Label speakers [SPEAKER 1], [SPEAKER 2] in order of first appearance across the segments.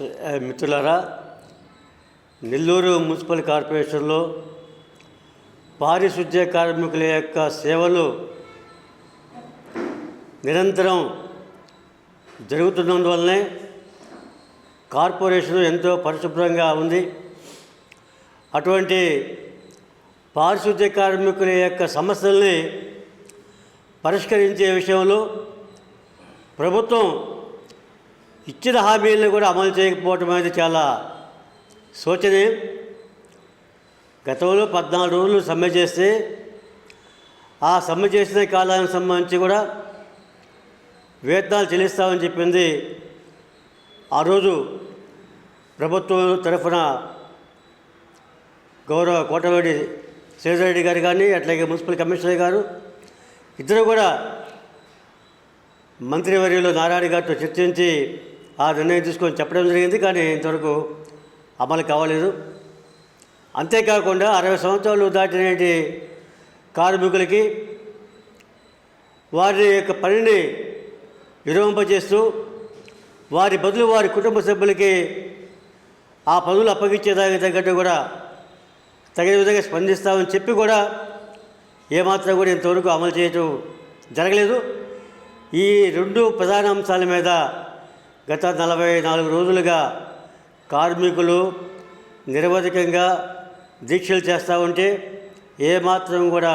[SPEAKER 1] మిత్రులారా నెల్లూరు మున్సిపల్ కార్పొరేషన్లో పారిశుద్ధ్య కార్మికుల యొక్క సేవలు నిరంతరం జరుగుతున్నందువల్లనే కార్పొరేషన్ ఎంతో పరిశుభ్రంగా ఉంది. అటువంటి పారిశుద్ధ్య కార్మికుల యొక్క సమస్యల్ని పరిష్కరించే విషయంలో ప్రభుత్వం ఇచ్చిన హామీలను కూడా అమలు చేయకపోవటం అనేది చాలా శోచనీయం గతంలో పద్నాలుగు రోజులు సమ్మె చేస్తే ఆ సమ్మె చేసిన కాలానికి సంబంధించి కూడా వేతనాలు చెల్లిస్తామని చెప్పింది ఆ రోజు ప్రభుత్వం తరఫున గౌరవ కోటవేడి శ్రీధరెడ్డి గారు కానీ అట్లాగే మున్సిపల్ కమిషనర్ గారు ఇద్దరు కూడా మంత్రివర్యులు నారాయణ గారితో చర్చించి ఆ నిర్ణయం తీసుకొని చెప్పడం జరిగింది కానీ ఇంతవరకు అమలు కావలేదు. అంతేకాకుండా అరవై సంవత్సరాలు దాటినటువంటి కార్మికులకి వారి యొక్క పనిని విరమింపజేస్తూ వారి బదులు వారి కుటుంబ సభ్యులకి ఆ పనులు అప్పగించేదానికి తగ్గట్టు కూడా తగిన విధంగా స్పందిస్తామని చెప్పి కూడా ఏమాత్రం కూడా ఇంతవరకు అమలు చేయటం జరగలేదు. ఈ రెండు ప్రధాన అంశాల మీద గత నలభై నాలుగు రోజులుగా కార్మికులు నిరవధికంగా దీక్షలు చేస్తూ ఉంటే ఏమాత్రం కూడా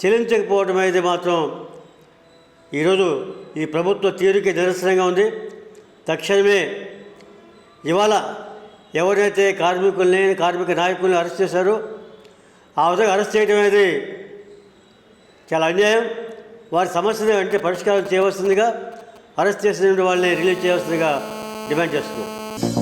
[SPEAKER 1] చెల్లించకపోవడం అనేది మాత్రం ఈరోజు ఈ ప్రభుత్వ తీరుకి నిరసనంగా ఉంది. తక్షణమే ఇవాళ ఎవరైతే కార్మికుల్ని కార్మిక నాయకుల్ని అరెస్ట్ చేశారో ఆ విధంగా అరెస్ట్ చేయడం అనేది చాలా అన్యాయం. వారి సమస్యను అంటే పరిష్కారం చేయవలసిందిగా అరెస్ట్ చేసిన వాళ్ళని రిలీజ్ చేయాల్సిందిగా డిమాండ్ చేస్తున్నాం.